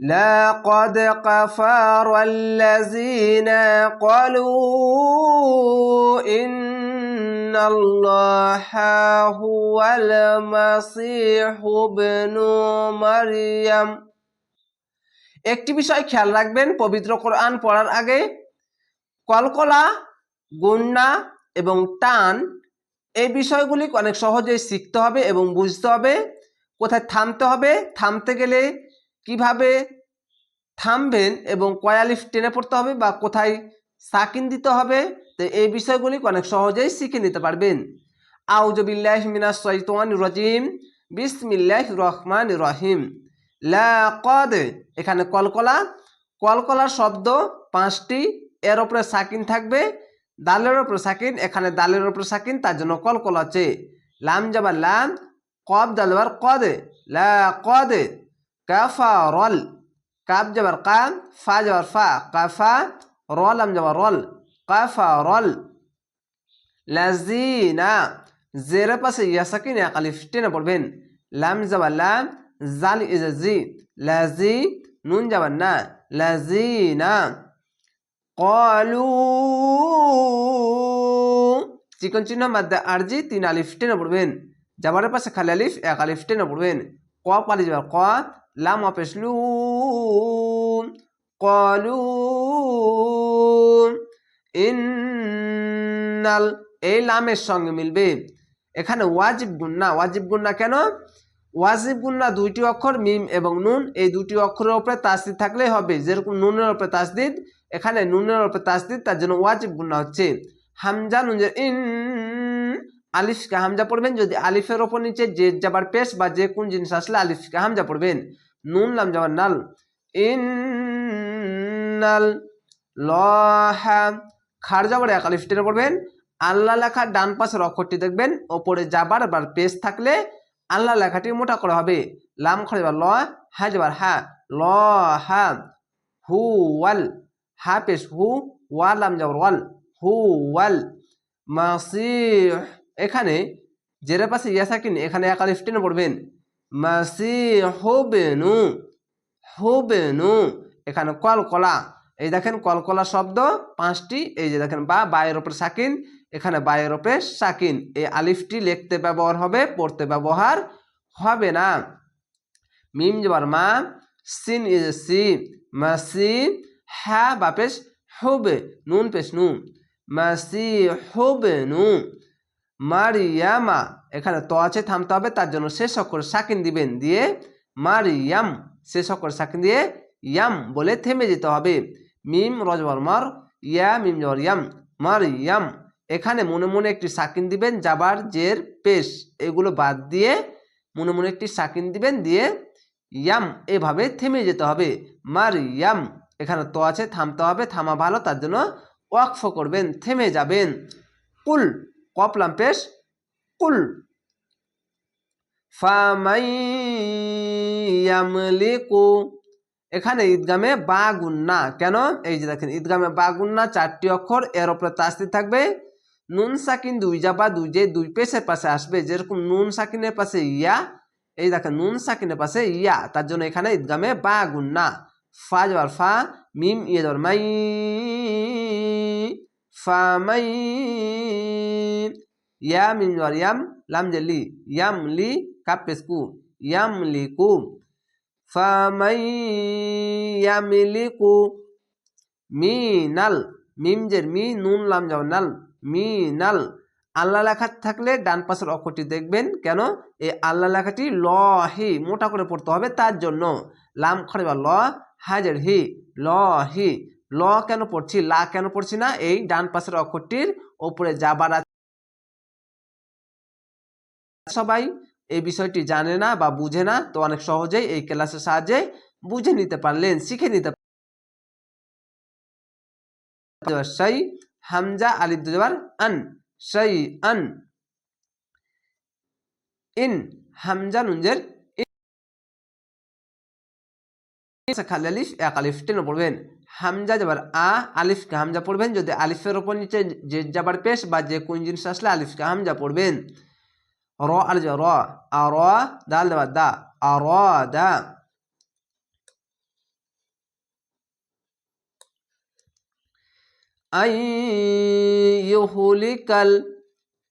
لقد كفر الذين قالوا إن الله هو المسيح ابن مريم একটি বিষয় খেয়াল রাখবেন পবিত্র কোরআন পড়ার আগে কলকলা গুন্না এবং টান এই বিষয়গুলি অনেক সহজেই শিখতে হবে এবং বুঝতে হবে কোথায় থামতে হবে থামতে গেলে কীভাবে থামবেন এবং কয়ালিফ টেনে পড়তে হবে বা কোথায় সাকিন দিতে হবে, তো এই বিষয়গুলি অনেক সহজেই শিখে নিতে পারবেন। আউজবিল্লাহ মিনাস শৈতান রাজিম। বিসমিল্লাহ রহমান রহিম। লাকদ এখানে কলকলা। কলকলার শব্দ পাঁচটি। এর ওপরে সাকিন থাকবে। দালের ওপরে সাকিন। এখানে দালের ওপরে সাকিন, তার জন্য কলকলা আছে লাম যাবার লাম। কব দালবার কদে। লা কদে কাফা রল কাব যাবার কাম ফা যাবার ফা কাফা রল আম যাবার রল কাফা রল লাজিনা জেরের পাশে ইয়াসাকিন একালিফ টেনে পড়বেন লাম যাবার লাম জাল ইজ জি লাজি নুন যাবার না লাজিনা কলু চিকন চিহ্ন মাদ্দা আরজি তিন আলিফ টেনে পড়বেন যাবারের পাশে খালি আলিফ এক আলিফ টেনে পড়বেন ক পালি যাবার ক লাম অপেসলু কলু ইন্নাল এই লামের সঙ্গে মিলবে এখানে ওয়াজিব গুন্না ওয়াজিব গুন্না কেন? ওয়াজিব গুন্না দুইটি অক্ষর, মিম এবং নুন। এই দুটি অক্ষরের উপরে তাসদিদ থাকলেই হবে। যেরকম নুনের উপরে তাসদিদ, এখানে নুনের উপরে তাসদিদ, তার জন্য ওয়াজিব গুন্না হচ্ছে। হামজা নুনের ইন আলিফকে হামজা পড়বেন যদি আলিফের ওপর নিচে যে যাবার পেশ বা যে কোন জিনিস আসলে আলিফকে হামজা পড়বেন। নুন লাম যাবার নাল। ইন নাল লহা। খার যাবার এক আলিফ টেনে পড়বেন। আল্লাহ লেখা ডান পাশের অক্ষরটি দেখবেন। ওপরে যাবার বা পেশ থাকলে আল্লাহ লেখাটি মোটা করা হবে। লাম খড়ে যাবার ল, হা যাবার হা। ল হা হু, ওয়াল। হা পেশ হু, ওয়াল, লাম যাবার ওয়াল। হু, ওয়াল। মাসিহ। এখানে জেরের পাশে ইয়া সাকিন এখানে এক আলিফ টেনে পড়বেন। মাসি হোবেনু হোবেনু এখানে কলকলা। এই দেখেন কলকলা শব্দ পাঁচটি, এই যে দেখেন বা, বায়ের ওপরে সাকিন, এখানে বায়ের ওপরে সাকিন। এই আলিফটি লিখতে ব্যবহার হবে, পড়তে ব্যবহার হবে না। মিম যাবার মা সিন ইজ সি, মাসি হ্যা বা পেশ হবে নুন পেশ নু। মাসি হবে নু মারিয়ামা। এখানে তো আছে থামতে হবে, তার জন্য শেষ অক্ষর সাকিন দিবেন দিয়ে মারিয়াম শেষ অক্ষর সাকিন দিয়ে ইয়াম বলে থেমে যেতে হবে। মিম রজবর মার, ইয়া মিম জবর ইয়াম, মারিয়াম। এখানে মনে মনে একটি সাকিন দিবেন যাবার জের, পেশ, এগুলো বাদ দিয়ে মনে মনে একটি সাকিন দিবেন দিয়ে ইয়াম, এভাবে থেমে যেতে হবে। মারিয়াম, এখানে তো আছে, থামতে হবে, থামা ভালো, তার জন্য ওয়াকফ করবেন, থেমে যাবেন। কুল কপলাম পেশ, কুল। ফামাইয়ামলিকু এখানে ঈদগামে বা গুন্না কেন? এই যে দেখেন, ঈদগামে বা গুন্না চারটি অক্ষর, এর ওপরে তাস্তি থাকবে। নুন, সাকিন, দুই যাবা দুই যে দুই পেশের পাশে আসবে, যেরকম নুন, সাকিনের পাশে ইয়া, এই দেখেন, নুন, সাকিনের পাশে ইয়া, তার জন্য এখানে ঈদগামে বা গুন্না ফা যাবার ফা, মিম ইয়ে যাবার মাই ফামাই ইয়া মিম যাবার ইয়াম লাম জেলি ইয়াম লি কাপ ইয়াম লিকু ফামাই ইয়ামিলিকু মিনাল মিম জের মি নুন লাম যাবার নাল মিনাল আল্লাহ লেখা থাকলে ডান পাশের অক্ষরটি দেখবেন। কেন? এই আল্লাহ লেখাটি ল, হি, মোটা করে পড়তে হবে তার জন্য। লাম খড়ে বা ল, হাজার হি, ল হি। ল কেন পড়ছি, লা কেন পড়ছি না? এই ডান পাশের অক্ষরটির ওপরে যাবার সবাই এই বিষয়টি জানে না বা বুঝে না, তো অনেক সহজেই এই ক্লাসের সাহায্যে বুঝে নিতে পারলেন, শিখে নিতে হামজা আন আন, ইন হামজা পড়বেন। হামজা যাবার আ হামজা পড়বেন। যদি আলিফের ওপর নিচে যে যাবার পেশ বা যে কোন জিনিস আসলে আলিফকে হামজা পড়বেন। র আর র আর দাল দেবা দা আর দা আই ইহুলিকাল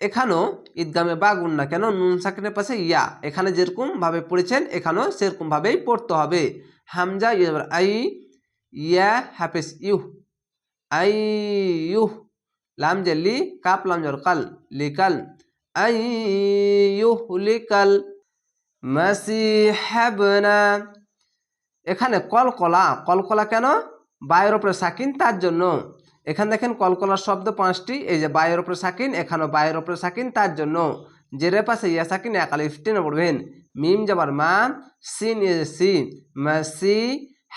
এখানেও ঈদগামে বা গুণ না কেন? নুন সাকিনের পাশে ইয়া। এখানে যেরকমভাবে পড়েছেন, এখানেও সেরকমভাবেই পড়তে হবে। হামজা আই, ইয়া হ্যাপেস ইউ। আই, ইউ। লাম জেলি কাপ, লাম জর কাল। লিকাল আই ইউহলিকাল মাসিহাবনা এখানে কলকলা কলকলা কেন? বায়ের ওপরে সাকিন, তার জন্য। এখানে দেখেন কলকলার শব্দ পাঁচটি, এই যে বায়ের ওপরে সাকিন, এখানেও বায়ের ওপরে সাকিন, তার জন্য। জেরে পাশে ইয়া সাকিন একাল ইফটিনে পড়বেন। মিম যাবার মা, সিন ইয়ে সি মাসি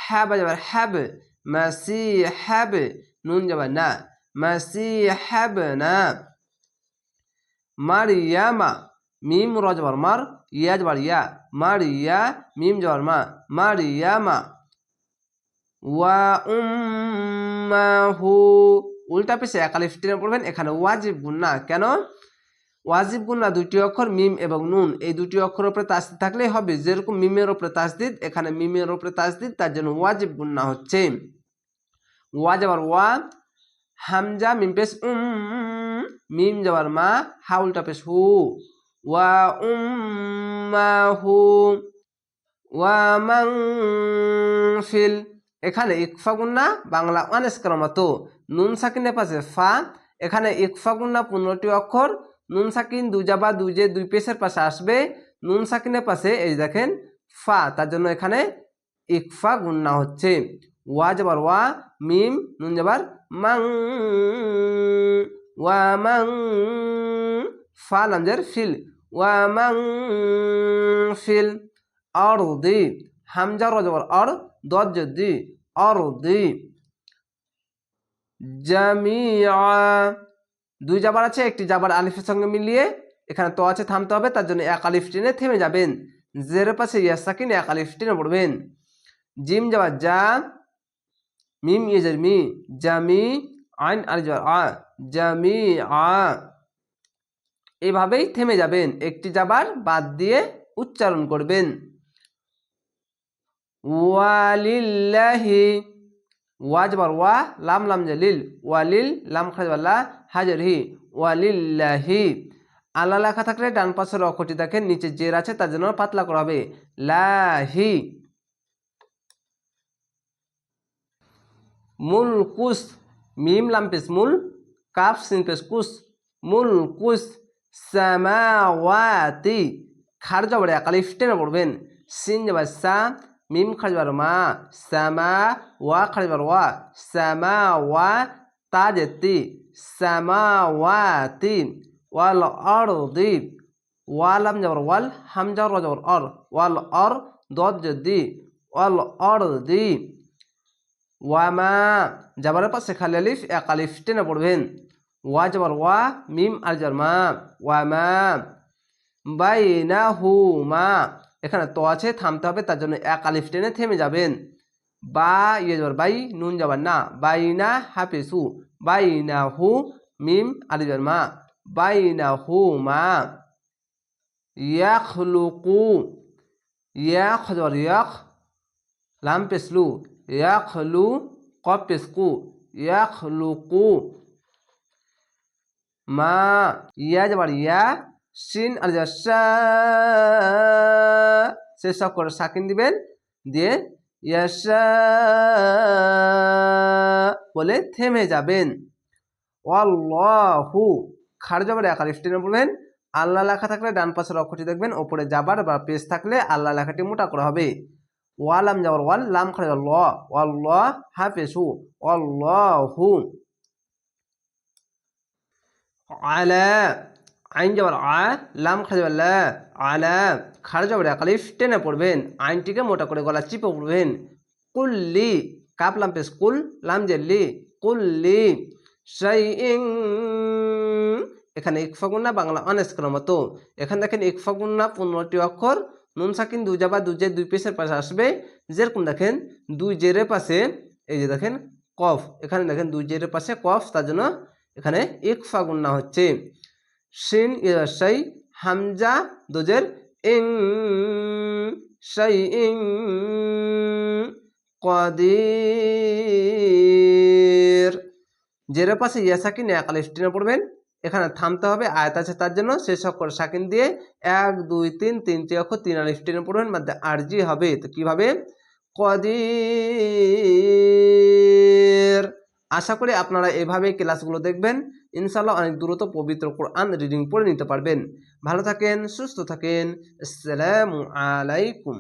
হ্যাব যাবার হ্যাব মাসি হ্যাব নুন যাবার না মাসি হ্যাব না। মারিয়ামা মিম র যাবার মার ইয়া যাবার ইয়া মারিয়া মিম যাবার মা মারিয়ামা ওয়া উম্মাহু, উল্টা পিছে একালিফ টেনে পড়বেন এখানে ওয়াজিব গুন্না কেন? ওয়াজিব গুন্না দুটি অক্ষর, মিম এবং নুন, এই দুটি অক্ষরের উপরে তাসদিদ থাকলেই হবে, যেরকম মিমের উপরে তাসদিদ, এখানে মিমের উপরে তাসদিদ, তার জন্য ওয়াজিব গুন্না হচ্ছে। ওয়া যাবার ওয়া হামজা মিম পেশ উম, মিম যাবার মা হা উল্টা পেশ হু। ওয়া উম্মাহু, ওয়া মান ফিল। এখানে ইকফা গুন্না, বাংলা অনেস্কার মতো নুন সাকিনের পাশে ফা। এখানে ইকফা গুন্না পনেরোটি অক্ষর। নুন সাকিন দুজা বা দুজে দুই পেশের পাশে আসবে। নুন সাকিনের পাশে এই দেখেন, ফা। তার জন্য এখানে ইকফা গুন্না হচ্ছে। ওয়া যাবার ওয়া, মিম, নুন যাবার মাং, ওয়া, মাং, ফা লামজের ফিল, ওয়া, মাং, ফিল আর দি হামজা রজবর আর দজ দি আর দি জামিয়া দুই জাবার আছে, একটি জাবার আলিফের সঙ্গে মিলিয়ে, এখানে তো আছে থামতে হবে, তার জন্য এক আলিফ টেনে থেমে যাবেন। জের পাশে ইয়াসাকিন এক আলিফ টেনে পড়বেন। জিম যাবার যা মিম ইয়েজের মি জামি আইন আর যাবার আ, জামি আ। এভাবেই থেমে যাবেন, একটি যাবার বাদ দিয়ে উচ্চারণ করবেন। ওয়ালিল্লাহি ওয়াজবার ওয়া, লাম লাম, জালিল, ওয়ালিল, লাম খাজবাল্লা হাজার হি ওয়ালিল্লাহি। আল্লাহ লেখা থাকলে ডান পাশের অক্ষরটি দেখেন, নিচে জের আছে, তার জন্য পাতলা করা হবে। লাহি। মুল কুস মিম লাম পেস মুল কাফ সিন পেস কুস মুল কুস সামাওয়াতি খার যাবার একালিফ টেনে পড়বেন সিন যাবার সা মিম খাজবার মা সামা ওয়া খাজবার ওয়া সামা ওয়া তাজেতি সামাওয়াতি ওয়াল আরদি ওয়ালাম যাবার ওয়াল হামজা র যাবার অর ওয়াল অর দদ যদি ওয়াল আরদি ওয়ামা যাবারের পাশে খালি আলিফ, এক আলিফ টেনে পড়বেন। ওয়া যাবার ওয়া, মিম আর যার মা। ওয়ামা বাইনা হু মা। এখানে তো আছে, থামতে হবে, তার জন্য এক আলিফ টেনে থেমে যাবেন। বা ইয়ে যাবার বাই, নুন যাবার না। বাইনা হাফিসু বাইনা হু মিম আলিফের মা। বাইনা হু মা। ইয়াখলুকু, ইয়াখ যাবার ইয়াখ, লাম পেসলু। ইয়াখলু কপ পেসকু ইয়াখলুকু মা ইয়া যাবার ইয়া সিন আর শেষ করে সাকিন দিবেন। দিয়ে ইয়াসা বলে থেমে যাবেন। অল্লাহু খার যাবার একার স্টেনে বলবেন, আল্লাহ লেখা থাকলে ডান পাশের অক্ষরটি দেখবেন, ওপরে যাবার বা পেজ থাকলে আল্লাহ লেখাটি মোটা করা হবে। ওয়ালাম যাবার ওয়াল লাম খারে ল অল্লাহ হাফেসু অল্লাহু আলা আইন যাবার আ লাম খারে যাবার লা আলা খার যাবার একালিফ টেনে পড়বেন। আইনটিকে মোটা করে গলা চিপে পড়বেন কুল্লি। কাপ লাম পেস কুল লাম জেল্লি। কুল্লি। সেই এখানে ইকফাগুন্না বাংলা অনেস্কর মতো। এখানে দেখেন ইকফাগুন্না পনেরোটি অক্ষর। নুন সাকিন দুই জাবা দুই জের দুই পেশের পাশে আসবে। যেরকম দেখেন, দুই জেরের পাশে, এই যে দেখেন, কফ। এখানে দেখেন, দুই জেরের পাশে কফ, তার জন্য এখানে ইকফাগুন্না হচ্ছে। শিন ইয়াসাই হামজা দুজের ইং সাই ইং কদির। জেরের পাশে ইয়া সাকিন এক আলিফ টেনে পড়বেন? এখানে থামতে হবে, আয়াত আছে তার জন্য শেষ অক্ষর সাকিন দিয়ে এক, দুই, তিন তিনটি অক্ষর, তিন আলিফ, টেনে পড়বেন মধ্যে আরজি হবে। তো কীভাবে? কদির। আশা করি আপনারা এভাবে ক্লাসগুলো দেখবেন। ইনশাল্লাহ অনেক দ্রুত পবিত্র কোরআন রিডিং পড়ে নিতে পারবেন। ভালো থাকেন, সুস্থ থাকেন। আসসালামু আলাইকুম।